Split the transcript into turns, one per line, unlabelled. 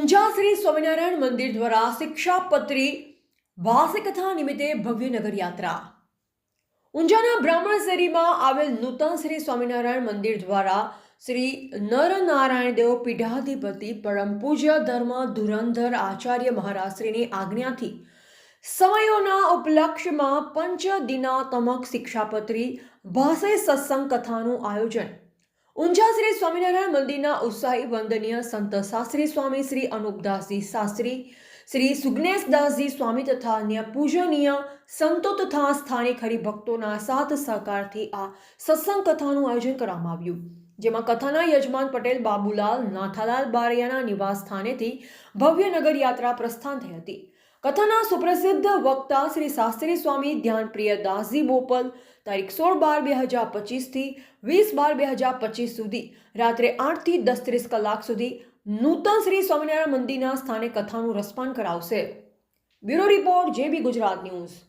ઊંઝા શ્રી સ્વામિનારાયણ મંદિર દ્વારા શિક્ષાપત્રી ભાષ્ય કથા નિમિત્તે ભવ્ય નગર યાત્રા ઊંઝાના બ્રાહ્મણસેરીમાં આવેલ નૂતન શ્રી સ્વામિનારાયણ મંદિર દ્વારા શ્રી નરનારાયણ દેવ પીઢાધિપતિ પરમ પૂજ્ય ધર્મ ધુરંધર આચાર્ય મહારાજશ્રીની આજ્ઞાથી સમયોના ઉપલક્ષ્યમાં પંચ દિનાતમક શિક્ષાપત્રી ભાષે સત્સંગ કથાનું આયોજન ઊંઝા શ્રી સ્વામિનારાયણ મંદિરના ઉત્સાહી વંદનીય સંત શાસ્ત્રી સ્વામી શ્રી અનુપદાસજી શાસ્ત્રી, શ્રી સુગ્નેશદાસજી સ્વામી તથા અન્ય પૂજનીય સંતો તથા સ્થાનિક હરિભક્તોના સાથ સહકારથી આ સત્સંગ કથાનું આયોજન કરવામાં આવ્યું. જેમાં કથાના યજમાન પટેલ બાબુલાલ, નાથાલાલ બારિયાના નિવાસ સ્થાનેથી ભવ્ય નગર યાત્રા પ્રસ્થાન થઈ હતી. કથાના સુપ્રસિદ્ધ વક્તા શ્રી શાસ્ત્રી સ્વામી ધ્યાનપ્રિય દાસજી બોપલ, તારીખ સોળ બાર બે હજાર પચીસથી વીસ બાર બે હજાર પચીસ સુધી, રાત્રે આઠથી દસ ત્રીસ કલાક સુધી નૂતન શ્રી સ્વામિનારાયણ મંદિરના સ્થાને કથાનું રસપાન કરાવશે. Bureau report JB Gujarat news.